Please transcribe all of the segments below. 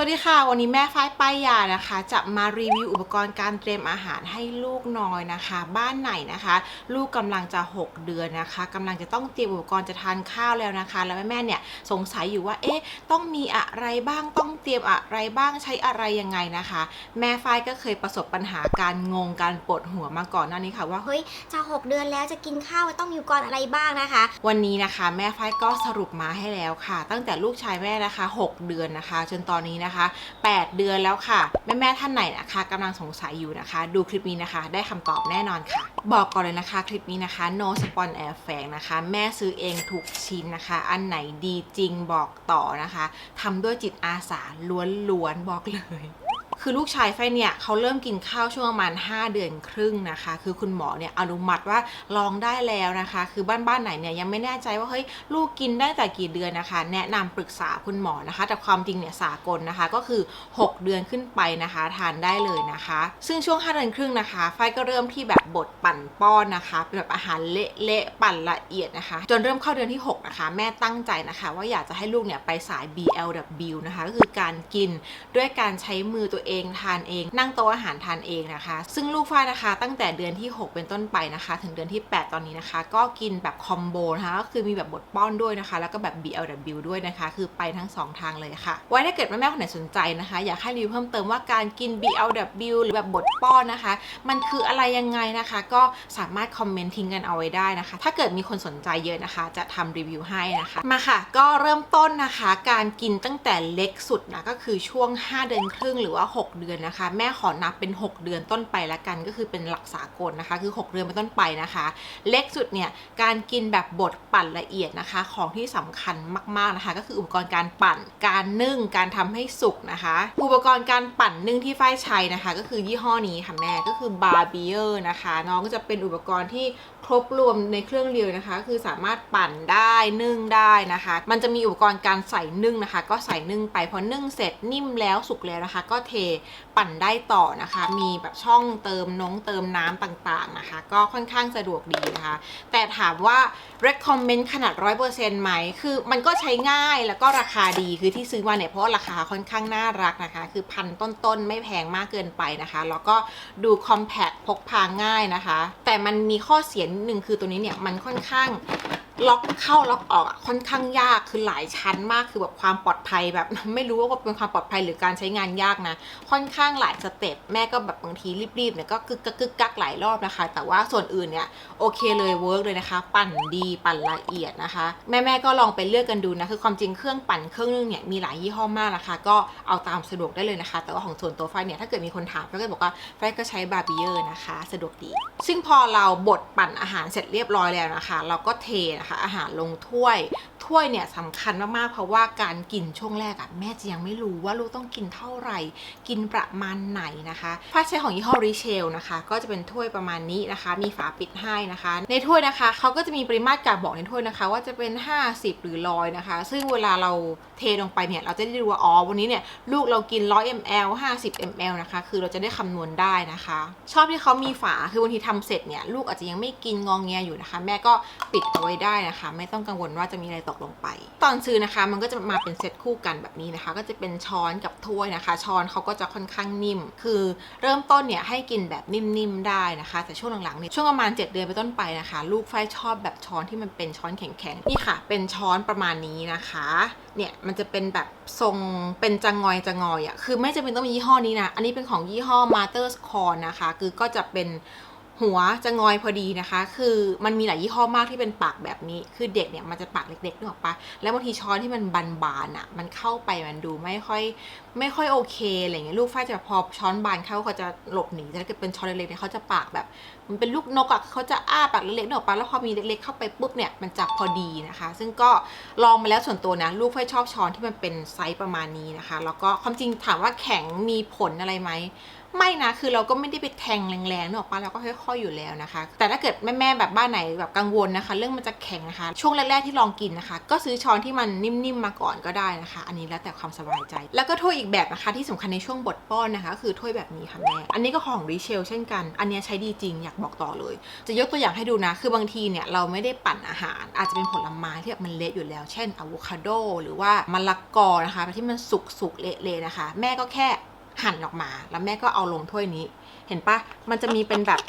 สวัสดีค่ะ วันนี้แม่ฝ้ายป้ายยานะคะ จะมารีวิวอุปกรณ์การเตรียมอาหารให้ลูกน้อยนะคะ บ้านไหนนะคะ ลูกกำลังจะ 6 เดือนนะคะกำลังจะต้องเตรียมอุปกรณ์จะทานข้าวแล้วนะคะ แล้วแม่ๆเนี่ยสงสัยอยู่ว่าเอ๊ะต้องมีอะไรบ้างต้องเตรียมอะไรบ้างใช้อะไรยังไงนะคะ แม่ฝ้ายก็เคยประสบปัญหาการงงการปวดหัวมาก่อนหน้านี้ค่ะว่าเฮ้ยจะ 6 เดือนแล้วจะกินข้าวต้องมีอุปกรณ์อะไรบ้างนะคะ วันนี้นะคะ แม่ฝ้ายก็สรุปมาให้แล้วค่ะ ตั้งแต่ลูกชายแม่นะคะ 6 เดือนนะคะ จนตอนนี้นะคะ 8 เดือนแล้วค่ะ แม่แม่ท่านไหนนะคะกำลังสงสัยอยู่นะคะ ดูคลิปนี้นะคะ ได้คำตอบแน่นอนค่ะ บอกก่อนเลยนะคะ คลิปนี้นะคะ no spon air f a n นะคะ แม่ซื้อเองทุกชิ้นนะคะ อันไหนดีจริงบอกต่อนะคะทำด้วยจิตอาสาล้วนๆบอกเลย คือลูกชายไฟเนี่ยเขาเริ่มกินข้าวช่วงประมาณ 5 เดือนครึ่งนะคะ คือคุณหมอเนี่ยอนุมัติว่าลองได้แล้วนะคะ คือบ้านบ้านไหนเนี่ยยังไม่แน่ใจว่าเฮ้ยลูกกินได้แต่กี่เดือนนะคะ แนะนำปรึกษาคุณหมอนะคะ แต่ความจริงเนี่ยสากลนะคะก็คือ 6 เดือนขึ้นไปนะคะ ทานได้เลยนะคะ ซึ่งช่วง 5 เดือนครึ่งนะคะ ไฟก็เริ่มที่แบบบดปั่นป้อนนะคะเป็นแบบอาหารเละๆปั่นละเอียดนะคะ จนเริ่มเข้าเดือนที่ 6 นะคะ แม่ตั้งใจนะคะ ว่าอยากจะให้ลูกเนี่ยไปสาย BLW นะคะก็คือการกินด้วยการใช้มือตัวเองทานเอง นั่งโต๊ะอาหารทานเองนะคะ ซึ่งลูกฝ้ายนะคะตั้งแต่เดือนที่ 6 เป็นต้นไปนะคะ ถึงเดือนที่ 8 ตอนนี้นะคะ ก็กินแบบคอมโบนะคะก็คือมีแบบบดป้อนด้วยนะคะ แล้วก็แบบ BLW ด้วยนะคะ คือไปทั้ง 2 ทางเลยค่ะ ไว้ถ้าเกิดแม่ๆคนไหนสนใจนะคะ อยากให้รีวิวเพิ่มเติมว่าการกิน BLW หรือแบบบดป้อนนะคะ มันคืออะไรยังไงนะคะ ก็สามารถคอมเมนต์ทิ้งกันเอาไว้ได้นะคะ ถ้าเกิดมีคนสนใจเยอะนะคะ จะทำรีวิวให้นะคะ มาค่ะ ก็เริ่มต้นนะคะ การกินตั้งแต่เล็กสุดนะก็คือช่วง 5 เดือนครึ่งหรือว่า6 เดือนนะคะ แม่ขอนับเป็น 6 เดือนต้นไปละกันก็คือเป็นหลักสากลนะคะ คือ 6 เดือนเป็นต้นไปนะคะ เล็กสุดเนี่ยการกินแบบบดปั่นละเอียดนะคะ ของที่สำคัญมากๆนะคะ ก็คืออุปกรณ์การปั่น การนึ่ง การทำให้สุกนะคะ อุปกรณ์การปั่นนึ่งที่ฝ้ายใช้นะคะ ก็คือยี่ห้อนี้ค่ะแม่ก็คือบาร์บีเออร์นะคะ น้องก็จะเป็นอุปกรณ์ที่ ครบรวมในเครื่องเดียวนะคะ คือสามารถปั่นได้นึ่งได้นะคะ มันจะมีอุปกรณ์การใส่นึ่งนะคะ ก็ใส่นึ่งไปพอนึ่งเสร็จนิ่มแล้วสุกแล้วนะคะ ก็เทปั่นได้ต่อนะคะ มีแบบช่องเติมน้องเติมน้ำต่างๆนะคะ ก็ค่อนข้างสะดวกดีนะคะ แต่ถามว่า recommend ขนาด 100%ไหมคือมันก็ใช้ง่ายแล้วก็ราคาดีคือที่ซื้อมาเนี่ยเพราะว่าราคาค่อนข้างน่ารักนะคะ คือพันต้นๆ ไม่แพงมากเกินไปนะคะ แล้วก็ดู compact พกพาง่ายนะคะ แต่มันมีข้อเสียนดนึงคือตัวนี้เนี่ยมันค่อนข้าง ล็อกเข้าล็อกออกค่อนข้างยากคือหลายชั้นมากคือแบบความปลอดภัยแบบ ไม่รู้ว่าเป็นความปลอดภัยหรือการใช้งานยากนะ ค่อนข้างหลายสเต็ปแม่ก็แบบบางทีรีบๆเนี่ยก็กึกกักกึกกักหลายรอบนะคะ แต่ว่าส่วนอื่นเนี่ยโอเคเลยเวิร์กเลยนะคะ ปั่นดีปั่นละเอียดนะคะ แม่ๆก็ลองไปเลือกกันดูนะคือความจริงเครื่องปั่นเครื่องนึงเนี่ยมีหลายยี่ห้อมากนะคะ ก็เอาตามสะดวกได้เลยนะคะ แต่ว่าของส่วนตัวไฟเนี่ยถ้าเกิดมีคนถามก็จะบอกว่าไฟก็ใช้บาร์บีเออร์นะคะ สะดวกดี ซึ่งพอเราบดปั่นอาหารเสร็จเรียบร้อยแล้วนะคะ เราก็เทนะคะอาหารลงถ้วย ถ้วยเนี่ยสำคัญมากๆ เพราะว่าการกินช่วงแรกอะแม่จะยังไม่รู้ว่าลูกต้องกินเท่าไหร่ กินประมาณไหนนะคะฟ้าใช้ของยี่ห้อริเชลนะคะ ก็จะเป็นถ้วยประมาณนี้นะคะ มีฝาปิดให้นะคะ ในถ้วยนะคะเขาก็จะมีปริมาตรการบอกในถ้วยนะคะ ว่าจะเป็น 50 หรือร้อยนะคะ ซึ่งเวลาเราเทลงไปเนี่ยเราจะได้ดูว่าอ๋อวันนี้เนี่ยลูกเรากิน 100 ml 50 ml นะคะ คือเราจะได้คำนวณได้นะคะ ชอบที่เขามีฝาคือบางทีทำเสร็จเนี่ยลูกอาจจะยังไม่กินงองแงอยู่นะคะ แม่ก็ปิดเอาไว้ได้นะคะ ไม่ต้องกังวลว่าจะมีอะไรตกลงไป ตอนซื้อนะคะ มันก็จะมาเป็นเซตคู่กันแบบนี้นะคะ ก็จะเป็นช้อนกับถ้วยนะคะ ช้อนเขาก็จะค่อนข้างนิ่ม คือเริ่มต้นเนี่ยให้กินแบบนิ่มๆได้นะคะ แต่ช่วงหลังๆเนี่ยช่วงประมาณ 7 เดือนไปต้นไปนะคะ ลูกไฟชอบแบบช้อนที่มันเป็นช้อนแข็งๆนี่ค่ะ เป็นช้อนประมาณนี้นะคะเนี่ยมันจะเป็นแบบทรงเป็นจังงอยจังงอยอะ่ะคือไม่จำเป็นต้องมียี่ห้อนี้นะ อันนี้เป็นของยี่ห้อ Mother's Corn นะคะ คือก็จะเป็น หัวจะงอยพอดีนะคะ คือมันมีหลายยี่ห้อมากที่เป็นปากแบบนี้ คือเด็กเนี่ยมันจะปากเล็กๆนึกออกปะแล้วบางทีช้อนที่มันบานๆอะ มันเข้าไปมันดูไม่ค่อย ไม่ค่อยโอเคอะไรเงี้ย ลูกฝ้ายจะพอช้อนบานเข้าเขาจะหลบหนีแต่ถ้าเกิดเป็นช้อนเล็กๆเนี่ยเขาจะปากแบบ มันเป็นลูกนกอะ่ะเขาจะอ้าปากเล็กๆนึกออกปะแล้วพอมีเล็กๆเข้าไปปุ๊บเนี่ย มันจะพอดีนะคะ ซึ่งก็ลองมาแล้วส่วนตัวนะ ลูกฝ้ายชอบช้อนที่มันเป็นไซส์ประมาณนี้นะคะ แล้วก็ความจริงถามว่าแข็งมีผลอะไรไหม ไม่นะคือเราก็ไม่ได้ไปแทงแรงๆนอกปะเราก็ค่อยๆอยู่แล้วนะคะ แต่ถ้าเกิดแม่ๆแบบบ้านไหนแบบกังวลนะคะ เรื่องมันจะแข็งนะคะ ช่วงแรกๆที่ลองกินนะคะ ก็ซื้อช้อนที่มันนิ่มๆมาก่อนก็ได้นะคะ อันนี้แล้วแต่ความสบายใจ แล้วก็ถ้วยอีกแบบนะคะที่สำคัญในช่วงบดป้อนนะคะก็คือถ้วยแบบนี้ค่ะแม่อันนี้ก็ของรีเชลเช่นกัน อันนี้ใช้ดีจริงอยากบอกต่อเลย จะยกตัวอย่างให้ดูนะ คือบางทีเนี่ยเราไม่ได้ปั่นอาหาร อาจจะเป็นผลไม้ที่แบบมันเละอยู่แล้ว เช่นอะโวคาโดหรือว่ามะละกอนะคะที่มันสุกๆเละๆนะคะ แม่ก็แค่ หั่นออกมา แล้วแม่ก็เอาลงถ้วยนี้ เห็นปะมันจะมีเป็นแบบ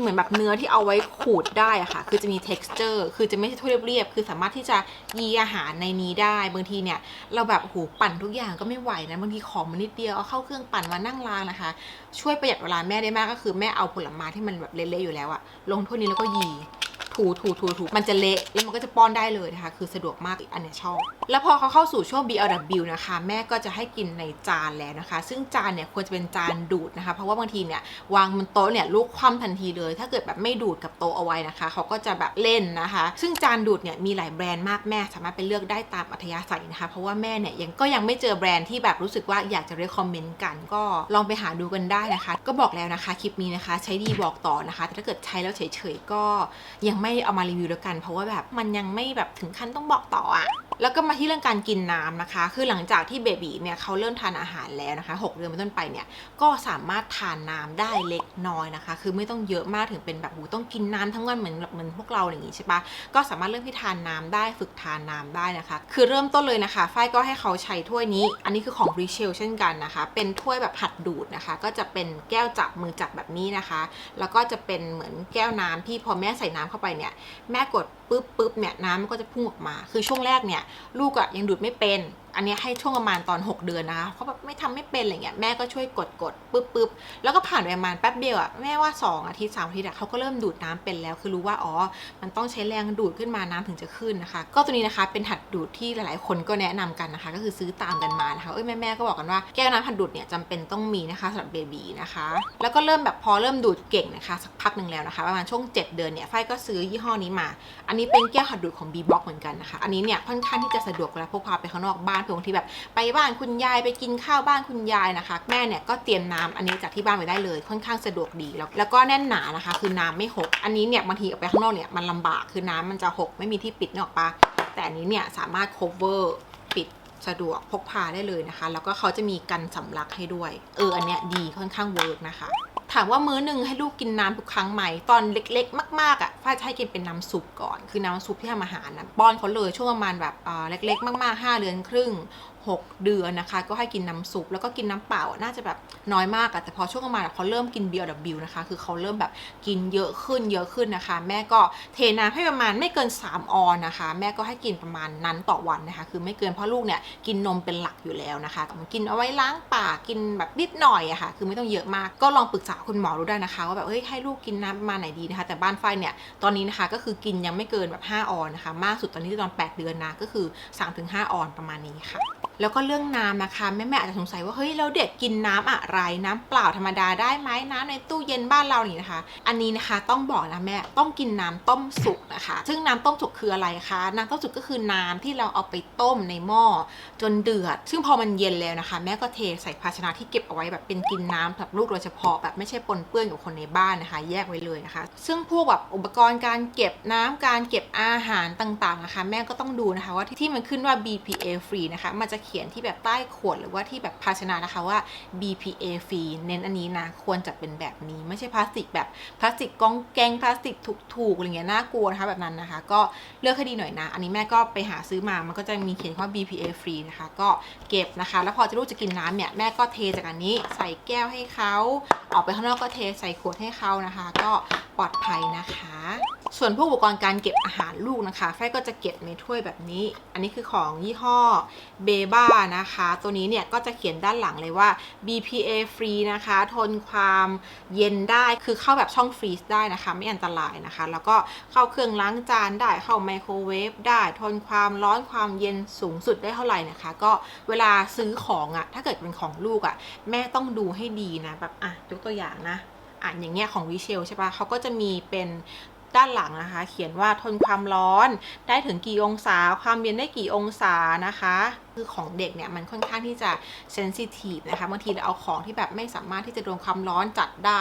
เหมือนแบบเนื้อที่เอาไว้ขูดได้อะค่ะ คือจะมี texture คือจะไม่ใช่ถ้วยเรียบๆ คือสามารถที่จะยีอาหารในนี้ได้ บางทีเนี่ย เราแบบโอ้โหปั่นทุกอย่างก็ไม่ไหวนะ บางทีของมันนิดเดียว เอาเข้าเครื่องปั่นมานั่งล้างนะคะ ช่วยประหยัดเวลาแม่ได้มากก็คือแม่เอาผลไม้ที่มันแบบเละๆอยู่แล้วอะลงถ้วยนี้แล้วก็ยี ถูถูถูถูมันจะเละแล้วมันก็จะป้อนได้เลยนะคะ คือสะดวกมากอันเนี้ยชอบ แล้วพอเขาเข้าสู่ช่วง BLW นะคะ แม่ก็จะให้กินในจานแล้วนะคะ ซึ่งจานเนี่ยควรจะเป็นจานดูดนะคะ เพราะว่าบางทีเนี่ยวางบนโต๊ะเนี่ยลูกคว่ำทันทีเลย ถ้าเกิดแบบไม่ดูดกับโต๊ะเอาไว้นะคะ เขาก็จะแบบเล่นนะคะ ซึ่งจานดูดเนี่ยมีหลายแบรนด์มากแม่สามารถไปเลือกได้ตามอัธยาศัยนะคะ เพราะว่าแม่เนี่ยยังก็ยังไม่เจอแบรนด์ที่แบบรู้สึกว่าอยากจะเรียกคอมเมนต์กัน ก็ลองไปหาดูกันได้นะคะ ก็บอกแล้วนะคะคลิปนี้นะคะ ใช้ดีบอกต่อนะคะแต่ถ้าเกิดใช้แล้วเฉยๆก็ยังไม่เอามารีวิวแล้วกัน เพราะว่าแบบมันยังไม่แบบถึงขั้นต้องบอกต่ออะ แล้วก็มาที่เรื่องการกินน้ำนะคะ คือหลังจากที่เบบีเนี่ยเขาเริ่มทานอาหารแล้วนะคะหกเดือนเป็นต้นไปเนี่ยก็สามารถทานน้ำได้เล็กน้อยนะคะ คือไม่ต้องเยอะมากถึงเป็นแบบหูต้องกินน้ำทั้งวันเหมือนแบบเหมือนพวกเราอย่างนี้ใช่ปะก็สามารถเริ่มที่ทานน้ำได้ฝึกทานน้ำได้นะคะ คือเริ่มต้นเลยนะคะฝ้ายก็ให้เขาใช้ถ้วยนี้ อันนี้คือของรีเชลเช่นกันนะคะ เป็นถ้วยแบบหัดดูดนะคะ ก็จะเป็นแก้วจับมือจับแบบนี้นะคะ แล้วก็จะเป็นเหมือนแก้วน้ำที่พอแม่ใส่น้ำเข้าไปเนี่ยแม่กด ปุ๊บปุ๊บเนี่ยน้ำมันก็จะพุ่งออกมา คือช่วงแรกเนี่ยลูกอะยังดูดไม่เป็นอันนี้ให้ช่วงประมาณตอน 6 เดือนนะคะเขาแบบไม่ทำไม่เป็นอะไรเงี้ยแม่ก็ช่วยกดกดปุ๊บปุ๊บแล้วก็ผ่านไปประมาณแป๊บเดียวอะแม่ว่า 2 อาทิตย์สามอาทิตย์อะเขาก็เริ่มดูดน้ำเป็นแล้ว คือรู้ว่าอ๋อมันต้องใช้แรงดูดขึ้นมาน้ำถึงจะขึ้นนะคะ ก็ตัวนี้นะคะเป็นหัดดูดที่หลายๆ คนก็แนะนำกันนะคะ ก็คือซื้อตามกันมานะคะเอ้ยแม่แม่ก็บอกกันว่าแก้วน้ำหัดดูดเนี่ยจำเป็นต้องมีนะคะสำหรับเบบีนะคะ แล้วก็เริ่มแบบพอเริ่มดูดเก่งนะคะสักพักหนึ่งแล้วนะคะประมาณช่วง 7 เดือนเนี่ยฝ้ายก็ซื้อยี่ห้อนี้มา อันนี้เป็นแก้วหัดดูดของ B Box เหมือนกันนะคะอันนี้เนี่ยค่อนข้างที่จะสะดวกเวลาพกพาไปข้างนอกบ้านเผื่อบางทีแบบไปบ้านคุณยายไปกินข้าวบ้านคุณยายนะคะ แม่เนี่ยก็เตรียมน้ำอันนี้จากที่บ้านไปได้เลย ค่อนข้างสะดวกดีแล้วแล้วก็แน่นหนานะคะ คือน้ำไม่หก อันนี้เนี่ยบางทีออกไปข้างนอกเนี่ยมันลำบากคือน้ำมันจะหกไม่มีที่ปิดนกออกปะแต่อันนี้เนี่ยสามารถ cover ปิดสะดวกพกพาได้เลยนะคะ แล้วก็เขาจะมีกันสำลักให้ด้วย เออ อันเนี้ยดีค่อนข้างเวิร์กนะคะ ถามว่ามื้อหนึ่งให้ลูกกินน้ำทุกครั้งไหม ตอนเล็กๆ มากๆอะฝ้ายจะให้กินเป็นน้ำซุปก่อน คือน้ำซุปที่ทำอาหารนะป้อนเขาเลยช่วงประมาณแบบอ่อเล็กๆ มากๆ5เดือนครึ่ง6 เดือนนะคะ ก็ให้กินน้ำซุปแล้วก็กินน้ำเปล่าน่าจะแบบน้อยมากอะแต่พอช่วงประมาณเขาเริ่มกิน BLW นะคะ คือเขาเริ่มแบบกินเยอะขึ้นเยอะขึ้นนะคะ แม่ก็เทน้ำให้ประมาณไม่เกิน 3 ออนนะคะ แม่ก็ให้กินประมาณนั้นต่อวันนะคะ คือไม่เกินเพราะลูกเนี่ยกินนมเป็นหลักอยู่แล้วนะคะกินเอาไว้ล้างปากกินแบบนิดหน่อยอะค่ะ คือไม่ต้องเยอะมาก ก็ลองปรึกษาคุณหมอดูได้นะคะว่าแบบเฮ้ยให้ลูกกินน้ำประมาณไหนดีนะคะ แต่บ้านไฟเนี่ยตอนนี้นะคะก็คือกินยังไม่เกินแบบ 5 ออนนะคะ มากสุดตอนนี้ตอน 8 เดือนนะก็คือ 3-5 ออนประมาณนี้ค่ะแล้วก็เรื่องน้ำนะคะแม่แม่อาจจะสงสัยว่าเฮ้ยเราเด็กกินน้ำอะไรน้ำเปล่าธรรมดาได้ไหมน้ำในตู้เย็นบ้านเรานี่นะคะ อันนี้นะคะต้องบอกนะแม่ต้องกินน้ำต้มสุกนะคะ ซึ่งน้ำต้มสุกคืออะไรคะน้ำต้มสุกก็คือน้ำที่เราเอาไปต้มในหม้อจนเดือด ซึ่งพอมันเย็นแล้วนะคะ แม่ก็เทใส่ภาชนะที่เก็บเอาไว้แบบเป็นกินน้ำสำหรับลูกโดยเฉพาะแบบไม่ใช่ปนเปื้อนกับคนในบ้านนะคะ แยกไว้เลยนะคะ ซึ่งพวกแบบอุปกรณ์การเก็บน้ำการเก็บอาหารต่างๆนะคะ แม่ก็ต้องดูนะคะว่าที่ที่มันขึ้นว่า BPA free นะคะมันจะเขียนที่แบบใต้ขวดหรือว่าที่แบบภาชนะนะคะว่า BPA free เน้นอันนี้นะ ควรจะเป็นแบบนี้ไม่ใช่พลาสติกแบบพลาสติกกองแกงพลาสติกถูกๆอะไรเงี้ยน่ากลัวนะคะแบบนั้นนะคะ ก็เลือกให้ดีหน่อยนะ อันนี้แม่ก็ไปหาซื้อมามันก็จะมีเขียนว่า BPA free นะคะ ก็เก็บนะคะ แล้วพอจะลูกจะกินน้ำเนี่ยแม่ก็เทจากอันนี้ใส่แก้วให้เขาออกไปข้างนอกก็เทใส่ขวดให้เขานะคะ ก็ปลอดภัยนะคะ ส่วนพวกอุปกรณ์การเก็บอาหารลูกนะคะแฟก็จะเก็บในถ้วยแบบนี้ อันนี้คือของยี่ห้อเบบ้านะคะ ตัวนี้เนี่ยก็จะเขียนด้านหลังเลยว่า BPA free นะคะ ทนความเย็นได้คือเข้าแบบช่องฟรีซได้นะคะ ไม่อันตรายนะคะ แล้วก็เข้าเครื่องล้างจานได้เข้าไมโครเวฟได้ ทนความร้อนความเย็นสูงสุดได้เท่าไหร่นะคะ ก็เวลาซื้อของอะ่ะถ้าเกิดเป็นของลูกอะ่ะแม่ต้องดูให้ดีนะแบบอะยกตัวอย่างนะอะอย่างเงี้ยของวิเชลใช่ปะเขาก็จะมีเป็น ด้านหลังนะคะ เขียนว่าทนความร้อนได้ถึงกี่องศา ความเย็นได้กี่องศานะคะ คือของเด็กเนี่ยมันค่อนข้างที่จะเซนซิทีฟนะคะบางทีเราเอาของที่แบบไม่สามารถที่จะโดนความร้อนจัดได้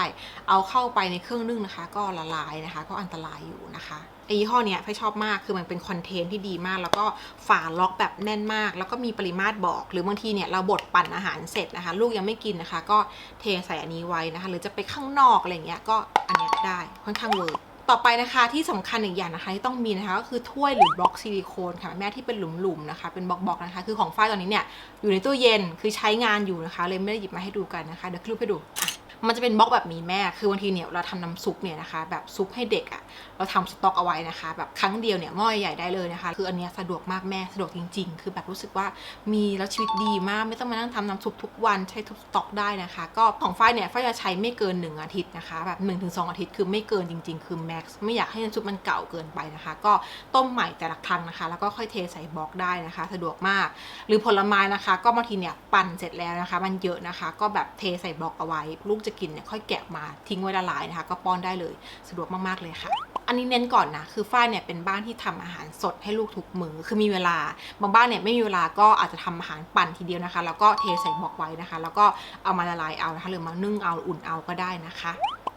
เอาเข้าไปในเครื่องนึ่งนะคะ ก็ละลายนะคะ ก็อันตรายอยู่นะคะไอยี่ห้อเนี้ยไฟชอบมากคือมันเป็นคอนเทนต์ที่ดีมาก แล้วก็ฝาล็อกแบบแน่นมาก แล้วก็มีปริมาตรบอก หรือบางทีเนี่ยเราบดปั่นอาหารเสร็จนะคะ ลูกยังไม่กินนะคะ ก็เทใส่อันนี้ไว้นะคะ หรือจะไปข้างนอกอะไรเงี้ยก็อันเนี้ยได้ค่อนข้างเวิร์ก ต่อไปนะคะที่สำคัญอีกอย่างนะคะที่ต้องมีนะคะก็คือถ้วยหรือบล็อกซิลิโคนค่ะแม่ที่เป็นหลุมๆนะคะ เป็นบล็อกๆนะคะ คือของฝ้ายตอนนี้เนี่ยอยู่ในตู้เย็นคือใช้งานอยู่นะคะ เลยไม่ได้หยิบมาให้ดูกันนะคะเดี๋ยวคลิปให้ดูอะ มันจะเป็นบล็อกแบบนี้แม่ คือบางทีเนี่ยเราทำน้ำซุปเนี่ยนะคะ แบบซุปให้เด็กอะ่ะ เราทำสต็อกเอาไว้นะคะ แบบครั้งเดียวเนี่ยหม้อใหญ่ได้เลยนะคะ คืออันเนี้ยสะดวกมากแม่ สะดวกจริง ๆ คือแบบรู้สึกว่ามีแล้วชีวิตดีมาก ไม่ต้องมานั่งทำน้ำซุปทุกวันใช้ทุกสต็อกได้นะคะ ก็ของฝ้ายเนี่ยฝ้ายจะใช้ไม่เกิน 1 อาทิตย์นะคะ แบบ1นถึงสอาทิตย์คือไม่เกินจริง ๆ คือแม็กซ์ ไม่อยากให้น้ำซุปมันเก่าเกินไปนะคะ ก็ต้มใหม่แต่ละครั้งนะคะ แล้วก็ค่อยเทใส่บล็อกได้นะคะ สะดวกมาก หรือผลไม้นะคะ ก็บางทีเนี่ยปั่นเสร็จแล้วนะคะ มันเยอะนะคะ ก็แบบเทใส่บล็อกเอาไว้ลูกจะกินเนี่ยค่อยแกะมาทิ้งไว้ละลายนะคะ ก็ป้อนได้เลยสะดวกมากๆเลยค่ะอันนี้เน้นก่อนนะ คือฝ้ายเนี่ยเป็นบ้านที่ทำอาหารสดให้ลูกทุกมือ คือมีเวลา บางบ้านเนี่ยไม่มีเวลาก็อาจจะทำอาหารปั่นทีเดียวนะคะ แล้วก็เทใส่หมอกไว้นะคะ แล้วก็เอามาละลายเอานะคะ หรือมานึ่งเอา อุ่นเอาก็ได้นะคะ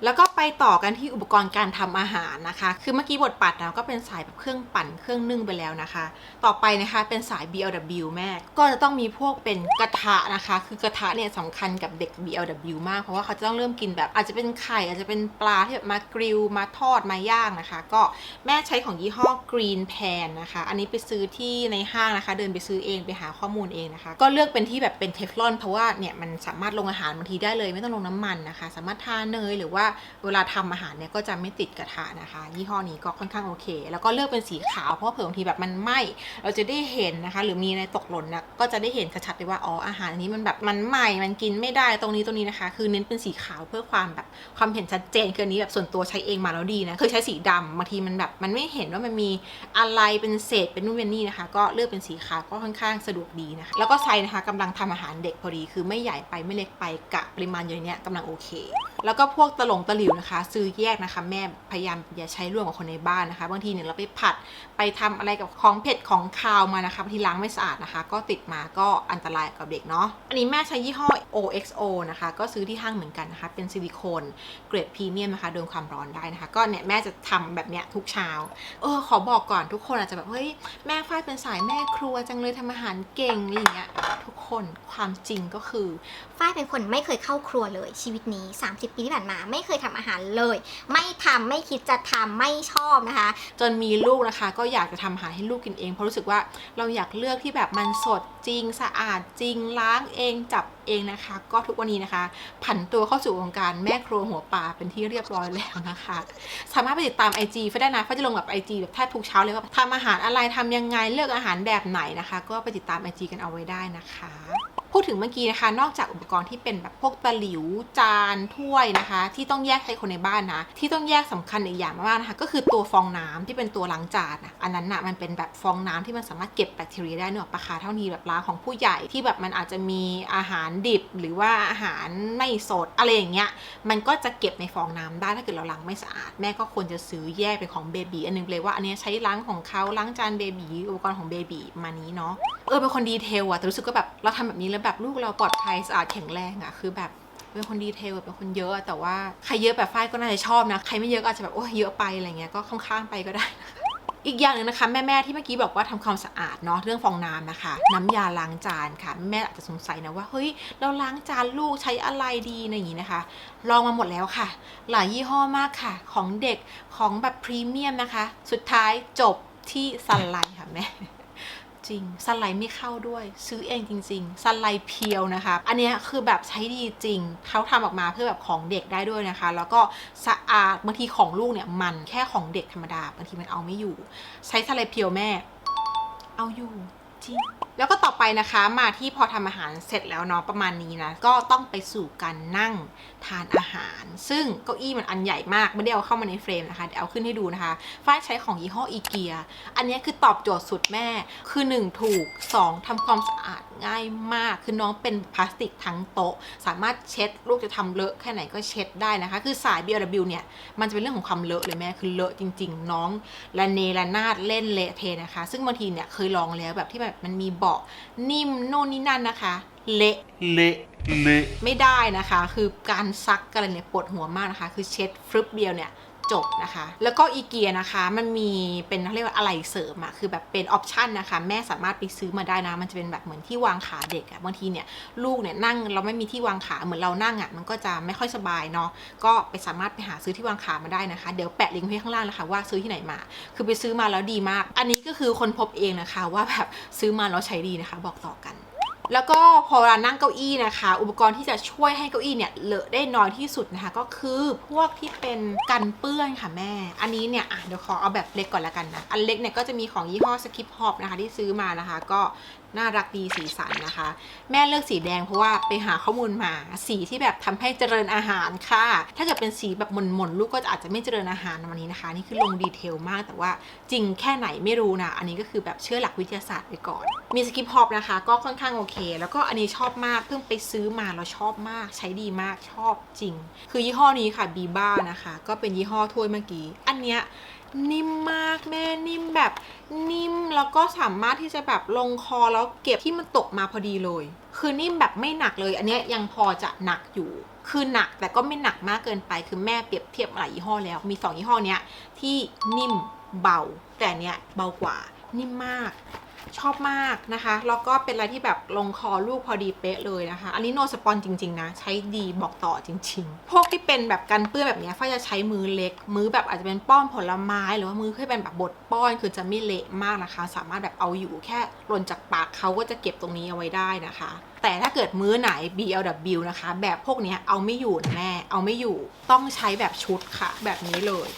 แล้วก็ไปต่อกันที่อุปกรณ์การทำอาหารนะคะ คือเมื่อกี้บทปัดนะก็เป็นสายแบบเครื่องปั่นเครื่องนึ่งไปแล้วนะคะ ต่อไปนะคะเป็นสาย BLW แม่ ก็จะต้องมีพวกเป็นกระทะนะคะ คือกระทะเนี่ยสำคัญกับเด็ก BLW มาก เพราะว่าเขาจะต้องเริ่มกินแบบ อาจจะเป็นไข่อาจจะเป็นปลาที่แบบมากริลมาทอดมาย่างนะคะ ก็แม่ใช้ของยี่ห้อ Green Pan นะคะ อันนี้ไปซื้อที่ในห้างนะคะ เดินไปซื้อเองไปหาข้อมูลเองนะคะ ก็เลือกเป็นที่แบบเป็นเทฟลอนเพราะว่าเนี่ยมันสามารถลงอาหารบางทีได้เลย ไม่ต้องลงน้ำมันนะคะ สามารถทาเนยหรือว่าเวลาทำอาหารเนี่ยก็จะไม่ติดกระทะนะคะ ยี่ห้อนี้ก็ค่อนข้างโอเค แล้วก็เลือกเป็นสีขาวเพราะว่าเผื่อบางทีแบบมันไหม้เราจะได้เห็นนะคะ หรือมีอะไรตกหล่นนะก็จะได้เห็นชัดๆเลยว่าอ๋ออาหารนี้มันแบบมันไหม้มันกินไม่ได้ตรงนี้ตรงนี้นะคะ คือเน้นเป็นสีขาวเพื่อความแบบความเห็นชัดเจนคือนนี้แบบส่วนตัวใช้เองมาแล้วดีนะเคยใช้สีดำบางทีมันแบบมันไม่เห็นว่ามันมีอะไรเป็นเศษเป็นนู่นเป็นนี่นะคะ ก็เลือกเป็นสีขาวก็ค่อนข้างสะดวกดีนะคะ แล้วก็ไซส์นะคะกำลังทำอาหารเด็กพอดี คือไม่ใหญ่ไปไม่เล็กไปกะปริมาณอยู่ในเนี้ยกำลังโอเค แล้วก็พวกตลงตะหลิวนะคะ ซื้อแยกนะคะ แม่พยายามอย่าใช้ร่วมกับคนในบ้านนะคะ บางทีเนี่ยเราไปผัดไปทำอะไรกับของเผ็ดของคาวมานะคะบางทีล้างไม่สะอาดนะคะ ก็ติดมาก็อันตรายกับเด็กเนาะอันนี้แม่ใช้ยี่ห้อ OXO นะคะ ก็ซื้อที่ห้างเหมือนกันนะคะ เป็นซิลิโคนเกรดพรีเมียมนะคะโดนความร้อนได้นะคะ ก็เนี่ยแม่จะทำแบบเนี้ยทุกเช้าเออขอบอกก่อนทุกคนอาจจะแบบเฮ้ยแม่ฝ้ายเป็นสายแม่ครัวจังเลยทำอาหารเก่งอะไรอย่างเงี้ยทุก คนความจริงก็คือ ฝ้ายเป็นคนไม่เคยเข้าครัวเลยชีวิตนี้ 30 ปีที่ผ่านมา ไม่เคยทำอาหารเลย ไม่ทำไม่คิดจะทำไม่ชอบนะคะ จนมีลูกนะคะ ก็อยากจะทำอาหารให้ลูกกินเองเพราะรู้สึกว่าเราอยากเลือกที่แบบมันสดจริงสะอาดจริงล้างเองจับเองนะคะ ก็ทุกวันนี้นะคะ ผันตัวเข้าสู่วงการแม่ครัวหัวปลาเป็นที่เรียบร้อยแล้วนะคะ สามารถไปติดตาม IG ไฟได้นะไฟจะลงแบบ IG แบบแทบทุกเช้าเลยว่าทำอาหารอะไรทำยังไงเลือกอาหารแบบไหนนะคะ ก็ไปติดตาม IG กันเอาไว้ได้นะคะ พูดถึงเมื่อกี้นะคะ นอกจากอุปกรณ์ที่เป็นแบบพวกตะหลิวจานถ้วยนะคะ ที่ต้องแยกให้คนในบ้านนะ ที่ต้องแยกสำคัญอีกอย่างมากๆนะคะ ก็คือตัวฟองน้ำที่เป็นตัวล้างจานอันนั้นนะมันเป็นแบบฟองน้ำที่มันสามารถเก็บแบคทีเรียได้เนอะปะคะเท่านี้แบบล้างของผู้ใหญ่ที่แบบมันอาจจะมีอาหารดิบ หรือว่าอาหารไม่สดอะไรอย่างเงี้ยมันก็จะเก็บในฟองน้ำได้ถ้าเกิดเราล้างไม่สะอาดแม่ก็ควรจะซื้อแยกเป็นของเบบีอันนึงเลยว่าอันนี้ใช้ล้างของเขาล้างจานเบบีอุปกรณ์ของเบบีมานี้เนาะเออเป็นคนดีเทลอะแต่รู้สึกว่าแบบเราทำแบบนี้แล้วแบบลูกเราปลอดภัยสะอาดแข็งแรงอะคือแบบเป็นคนดีเทลเป็นคนเยอะแต่ว่าใครเยอะแบบฝ้ายก็น่าจะชอบนะ ใครไม่เยอะก็อาจจะแบบโอ้ยเยอะไปอะไรเงี้ยก็ข้างๆไปก็ได้อีกอย่างหนึ่งนะคะแม่ๆที่เมื่อกี้บอกว่าทำความสะอาดเนาะเรื่องฟองน้ำนะคะ น้ำยาล้างจานค่ะ แม่อาจจะสงสัยนะว่าเฮ้ยเราล้างจานลูกใช้อะไรดีอะไรอย่างนี้นะคะ ลองมาหมดแล้วค่ะ หลายยี่ห้อมากค่ะ ของเด็กของแบบพรีเมียมนะคะ สุดท้ายจบที่ซันไลค่ะแม่ ริงซันไลท์ไม่เข้าด้วย ซื้อเองจริงๆ ซันไลท์เพียวนะคะ อันนี้คือแบบใช้ดีจริง เขาทำออกมาเพื่อแบบของเด็กได้ด้วยนะคะ แล้วก็สะอาดบางทีของลูกเนี่ยมันแค่ของเด็กธรรมดาบางทีมันเอาไม่อยู่ ใช้ซันไลท์เพียวแม่ เอาอยู่จริงแล้วก็ต่อไปนะคะมาที่พอทำอาหารเสร็จแล้วเนาะประมาณนี้นะ ก็ต้องไปสู่การนั่งทานอาหาร ซึ่งเก้าอี้มันอันใหญ่มากไม่ได้เอาเข้ามาในเฟรมนะคะเดี๋ยวเอาขึ้นให้ดูนะคะฝ้ายใช้ของยี่ห้ออีเกียอันนี้คือตอบโจทย์สุดแม่ คือ 1 ถูก 2ทำความสะอาดง่ายมาก คือน้องเป็นพลาสติกทั้งโต๊ะ สามารถเช็ดลูกจะทำเลอะแค่ไหนก็เช็ดได้นะคะ คือสาย BLW เนี่ยมันจะเป็นเรื่องของความเลอะเลยแม่คือเลอะจริง ๆ น้องละเนระนาดเล่นเละเทนะคะ ซึ่งบางทีเนี่ยเคยลองแล้วแบบที่แบบมันมีเบาะนิ่มโน่นนี่นั่นนะคะ เละ lit, lit. ไม่ได้นะคะ คือการซักกันอะไรเนี่ยปวดหัวมากนะคะ คือเช็ดฟรึบเดียวเนี่ย จบนะคะ แล้วก็อีเกียนะคะมันมีเป็นเขาเรียกว่าอะไรเสริมอะคือแบบเป็นออปชันนะคะ แม่สามารถไปซื้อมาได้นะ มันจะเป็นแบบเหมือนที่วางขาเด็กอะบางทีเนี่ยลูกเนี่ยนั่งเราไม่มีที่วางขาเหมือนเรานั่งอะมันก็จะไม่ค่อยสบายเนาะก็ไปสามารถไปหาซื้อที่วางขามาได้นะคะ เดี๋ยวแปะลิงก์ไว้ข้างล่างนะคะว่าซื้อที่ไหนมา คือไปซื้อมาแล้วดีมาก อันนี้ก็คือคนพบเองนะคะว่าแบบซื้อมาแล้วใช้ดีนะคะ บอกต่อกัน แล้วก็พอเวลานั่งเก้าอี้นะคะ อุปกรณ์ที่จะช่วยให้เก้าอี้เนี่ยเลอะได้น้อยที่สุดนะคะ ก็คือพวกที่เป็นกันเปื้อนค่ะแม่ อันนี้เนี่ยอะเดี๋ยวขอเอาแบบเล็กก่อนละกันนะ อันเล็กเนี่ยก็จะมีของยี่ห้อสกิปฮอปนะคะที่ซื้อมานะคะ ก็ น่ารักดีสีสันนะคะ แม่เลือกสีแดงเพราะว่าไปหาข้อมูลมาสีที่แบบทำให้เจริญอาหารค่ะ ถ้าเกิดเป็นสีแบบหม่นๆลูกก็อาจจะไม่เจริญอาหารวันนี้นะคะ นี่คือลงดีเทลมากแต่ว่าจริงแค่ไหนไม่รู้นะ อันนี้ก็คือแบบเชื่อหลักวิทยาศาสตร์ไปก่อน มีสกิปฮอปนะคะ ก็ค่อนข้างโอเค แล้วก็อันนี้ชอบมากเพิ่งไปซื้อมาแล้วชอบมาก ใช้ดีมากชอบจริง คือยี่ห้อนี้ค่ะบีบ้านะคะ ก็เป็นยี่ห้อถ้วยเมื่อกี้ อันเนี้ย นิ่มมากแม่นิ่มแบบนิ่มแล้วก็สามารถที่จะแบบลงคอแล้วเก็บที่มันตกมาพอดีเลย คือนิ่มแบบไม่หนักเลย อันเนี้ยยังพอจะหนักอยู่ คือหนักแต่ก็ไม่หนักมากเกินไปคือแม่เปรียบเทียบหลายยี่ห้อแล้ว มีสองยี่ห้อเนี้ยที่นิ่มเบา แต่เนี้ยเบากว่านิ่มมาก ชอบมากนะคะ แล้วก็เป็นอะไรที่แบบลงคอลูกพอดีเป๊ะเลยนะคะ อันนี้โนสปอนจริง ๆ นะ ใช้ดีบอกต่อจริง ๆ พวกที่เป็นแบบกันเปื้อนแบบนี้ฝ้ายจะใช้มือเล็ก มือแบบอาจจะเป็นป้อนผลไม้ หรือว่ามือที่เป็นแบบบดป้อนคือจะไม่เละมากนะคะ สามารถแบบเอาอยู่แค่หล่นจากปากเขาก็จะเก็บตรงนี้เอาไว้ได้นะคะแต่ถ้าเกิดมื้อไหน BLW นะคะ แบบพวกนี้เอาไม่อยู่นะแม่ เอาไม่อยู่ต้องใช้แบบชุดค่ะ แบบนี้เลย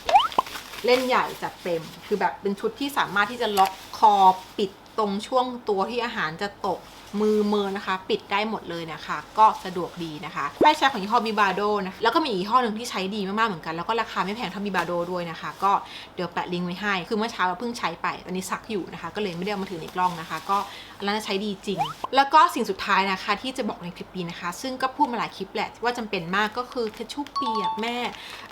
เล่นใหญ่จัดเต็ม คือแบบเป็นชุดที่สามารถที่จะล็อกคอปิด ตรงช่วงตัวที่อาหารจะตก มือเมือนะคะ ปิดได้หมดเลยนะคะ ก็สะดวกดีนะคะได้ใช้ของยี่ห้อบิบาโดนะแล้วก็มีอีกยี่ห้อหนึ่งที่ใช้ดีมากๆเหมือนกัน แล้วก็ราคาไม่แพงเท่าบิบาโดด้วยนะคะ ก็เดี๋ยวแปะลิงก์ไว้ให้ คือเมื่อเช้าเราเพิ่งใช้ไปตอนนี้ซักอยู่นะคะ ก็เลยไม่ได้เอามาถือในกล้องนะคะ ก็อันนั้นใช้ดีจริง แล้วก็สิ่งสุดท้ายนะคะ ที่จะบอกในคลิปนี้นะคะ ซึ่งก็พูดมาหลายคลิปแหละว่าจำเป็นมากก็คือเทชชู่เปียกแม่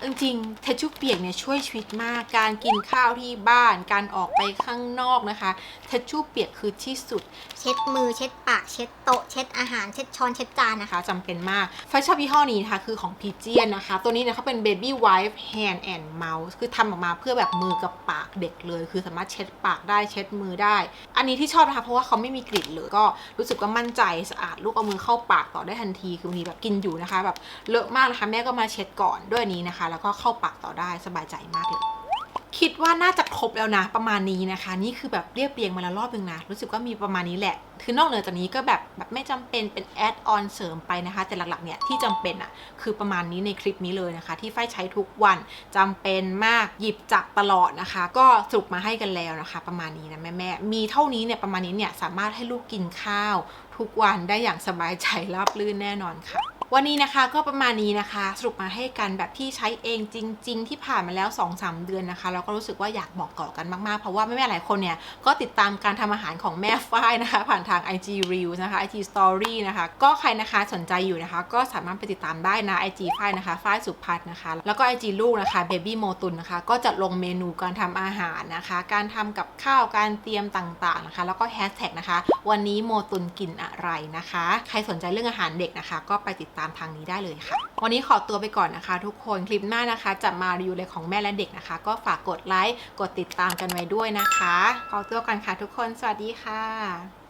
จริงๆเทชชู่เปียกเนี่ยช่วยชีวิตมาก การกินข้าวที่บ้าน การออกไปข้างนอกนะคะเทชชู่เปียกคือที่สุด เช็ดมือเช็ดปากเช็ดโต๊ะเช็ดอาหารเช็ดช้อนเช็ดจานนะคะจำเป็นมากไฟชอบยี่ห้อนี้นะคะคือของพีเจียนนะคะ ตัวนี้เนี่ยเขาเป็น Baby Wipe Hand and Mouth คือทำออกมาเพื่อแบบมือกับปากเด็กเลย คือสามารถเช็ดปากได้เช็ดมือได้ อันนี้ที่ชอบนะคะเพราะว่าเขาไม่มีกลิ่นเลยก็รู้สึกว่ามั่นใจสะอาดลูกเอามือเข้าปากต่อได้ทันที คือบางทีแบบกินอยู่นะคะแบบเลอะมากนะคะแม่ก็มาเช็ดก่อนด้วยนี้นะคะ แล้วก็เข้าปากต่อได้สบายใจมากเลย คิดว่าน่าจะครบแล้วนะประมาณนี้นะคะ นี่คือแบบเรียบเรียงมาแล้วรอบนึงนะ รู้สึกว่ามีประมาณนี้แหละ คือนอกเหนือจากนี้ก็แบบแบบไม่จำเป็นเป็นแอดออนเสริมไปนะคะ แต่หลักๆเนี่ยที่จำเป็นอะ่ะคือประมาณนี้ในคลิปนี้เลยนะคะ ที่ไฟใช้ทุกวันจำเป็นมากหยิบจับตลอดนะคะ ก็สรุปมาให้กันแล้วนะคะ ประมาณนี้นะแม่แม่มีเท่านี้เนี่ยประมาณนี้เนี่ยสามารถให้ลูกกินข้าว ทุกวันได้อย่างสบายใจราบรื่นแน่นอนค่ะ วันนี้นะคะก็ประมาณนี้นะคะ สรุปมาให้กันแบบที่ใช้เองจริง ๆ ที่ผ่านมาแล้ว 2-3 เดือนนะคะแล้วก็รู้สึกว่าอยากบอกต่อกันมากๆ เพราะว่าแม่ๆหลายคนเนี่ย ก็ติดตามการทำอาหารของแม่ฝ้ายนะคะ ผ่านทาง IG Reels นะคะ IG Story นะคะ ก็ใครนะคะสนใจอยู่นะคะ ก็สามารถไปติดตามได้นะ IG ฝ้ายนะคะฝ้ายสุพัฒน์นะคะ แล้วก็ IG ลูกนะคะ Baby m o t u n นะคะก็จะลงเมนูการทำอาหารนะคะ การทำกับข้าวการเตรียมต่างๆนะคะ แล้วก็แฮชแท็กนะคะ วันนี้โมตุนกินอะไรนะคะ ใครสนใจเรื่องอาหารเด็กนะคะ ก็ไปติดตามทางนี้ได้เลยค่ะ วันนี้ขอตัวไปก่อนนะคะ ทุกคนคลิปหน้านะคะ จะมารีวิวเลยของแม่และเด็กนะคะ ก็ฝากกดไลค์กดติดตามกันไว้ด้วยนะคะขอตัวก่อนค่ะทุกคนสวัสดีค่ะ